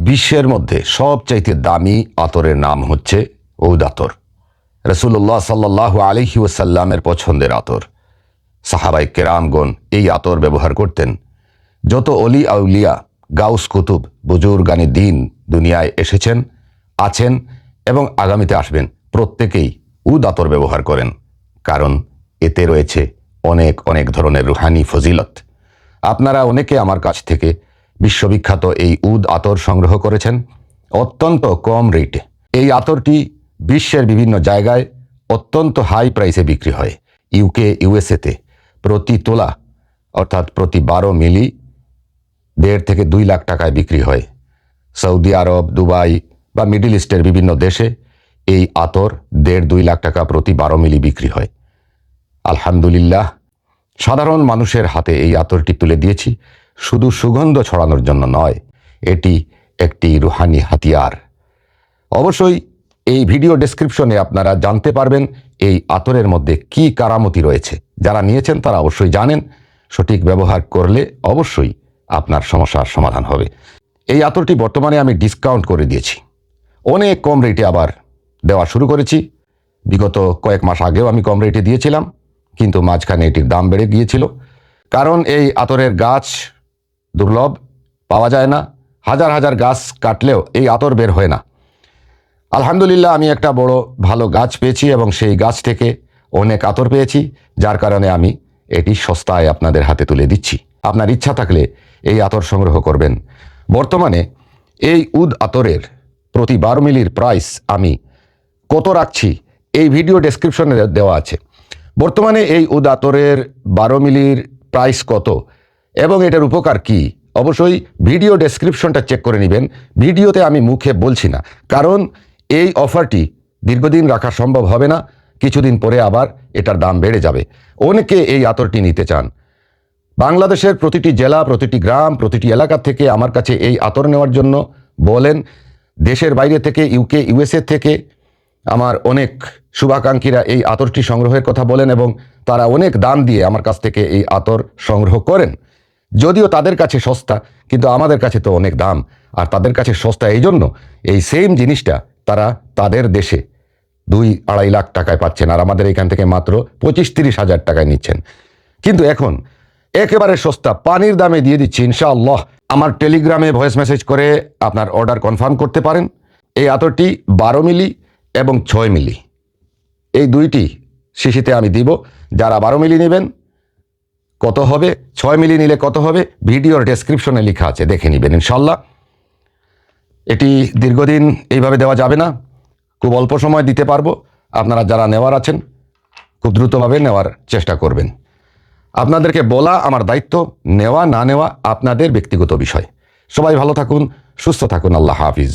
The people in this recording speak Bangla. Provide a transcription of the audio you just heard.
বিশ্বের মধ্যে সবচাইতে দামি আতরের নাম হচ্ছে ঔদ আতর। রসুল্লাহ সাল্লাহ আলহি ওসাল্লামের পছন্দের আতর। সাহাবাই কেরামগণ এই আতর ব্যবহার করতেন। যত অলি আউলিয়া, গাউস কুতুব, বুজুর্গানি দিন দুনিয়ায় এসেছেন, আছেন এবং আগামীতে আসবেন, প্রত্যেকেই উদ আতর ব্যবহার করেন। কারণ এতে রয়েছে অনেক অনেক ধরনের রুহানি ফজিলত। আপনারা অনেকে আমার কাছ থেকে বিশ্ববিখ্যাত এই উদ আতর সংগ্রহ করেছেন অত্যন্ত কম রেটে। এই আতরটি বিশ্বের বিভিন্ন জায়গায় অত্যন্ত হাই প্রাইসে বিক্রি হয়। ইউকে ইউএসএতে প্রতি তোলা, অর্থাৎ প্রতি বারো মিলি দেড় থেকে দুই লাখ টাকায় বিক্রি হয়। সৌদি আরব, দুবাই বা মিডল ইস্টের বিভিন্ন দেশে এই আতর দেড় দুই লাখ টাকা প্রতি বারো মিলি বিক্রি হয়। আলহামদুলিল্লাহ, সাধারণ মানুষের হাতে এই আতরটি তুলে দিয়েছি। শুধু সুগন্ধ ছড়ানোর জন্য নয়, এটি একটি রুহানি হাতিয়ার। অবশ্যই এই ভিডিও ডেসক্রিপশনে আপনারা জানতে পারবেন এই আতরের মধ্যে কি কারামতি রয়েছে। যারা নিয়েছেন তারা অবশ্যই জানেন, সঠিক ব্যবহার করলে অবশ্যই আপনার সমস্যার সমাধান হবে। এই আতরটি বর্তমানে আমি ডিসকাউন্ট করে দিয়েছি। অনেক কম রেটে আবার দেওয়া শুরু করেছি। বিগত কয়েক মাস আগেও আমি কম রেটে দিয়েছিলাম, কিন্তু মাঝখানে এটির দাম বেড়ে গিয়েছিল। কারণ এই আতরের গাছ দুর্লভ, পাওয়া যায় না। হাজার হাজার গাছ কাটলেও এই আতর বের হয় না। আলহামদুলিল্লাহ, আমি একটা বড় ভালো গাছ পেয়েছি এবং সেই গাছ থেকে অনেক আতর পেয়েছি, যার কারণে আমি এটি সস্তায় আপনাদের হাতে তুলে দিচ্ছি। আপনার ইচ্ছা থাকলে এই আতর সংগ্রহ করবেন। বর্তমানে এই উদ আতরের প্রতি বারো মিলির প্রাইস আমি কত রাখছি, এই ভিডিও ডেসক্রিপশনে দেওয়া আছে। বর্তমানে এই উদ আতরের বারো মিলির প্রাইস কত এবং এটার উপকার কি? অবশ্যই ভিডিও ডেসক্রিপশনটা চেক করে নেবেন। ভিডিওতে আমি মুখে বলছি না। কারণ এই অফারটি দীর্ঘদিন রাখা সম্ভব হবে না। কিছুদিন পরে আবার এটার দাম বেড়ে যাবে। অনেকে এই আতরটি নিতে চান। বাংলাদেশের প্রতিটি জেলা, প্রতিটি গ্রাম, প্রতিটি এলাকা থেকে আমার কাছে এই আতর নেওয়ার জন্য বলেন, দেশের বাইরে থেকে, ইউকে, ইউএসএ থেকে আমার অনেক শুভাকাঙ্ক্ষীরা এই আতরটি সংগ্রহের কথা বলেন এবং তারা অনেক দাম দিয়ে আমার কাছ থেকে এই আতর সংগ্রহ করেন। যদিও তাদের কাছে সস্তা, কিন্তু আমাদের কাছে তো অনেক দাম। আর তাদের কাছে সস্তা এই জন্য এই সেম জিনিসটা তারা তাদের দেশে দুই আড়াই লাখ টাকায় পাচ্ছেন, আর আমাদের এখান থেকে মাত্র পঁচিশ তিরিশ হাজার টাকায় নিচ্ছেন। কিন্তু এখন একেবারে সস্তা, পানির দামে দিয়ে দিচ্ছি ইনশাআল্লাহ। আমার টেলিগ্রামে ভয়েস মেসেজ করে আপনার অর্ডার কনফার্ম করতে পারেন। এই আতরটি বারো মিলি এবং ছয় মিলি। এই দুইটি শিশিতে আমি দিব, যারা বারো মিলি নেবেন কত হবে? ছয় মিলি নিলে কত হবে? ভিডিওর ডেসক্রিপশনে লেখা আছে, দেখে নেবেন ইনশাল্লাহ এটি দীর্ঘদিন এইভাবে দেওয়া যাবে না। খুব অল্প সময় দিতে পারব। আপনারা যারা নেওয়ার আছেন, খুব দ্রুতভাবে নেওয়ার চেষ্টা করবেন। আপনাদেরকে বলা আমার দায়িত্ব, নেওয়া না নেওয়া আপনাদের ব্যক্তিগত বিষয়। সবাই ভালো থাকুন, সুস্থ থাকুন, আল্লাহ হাফিজ।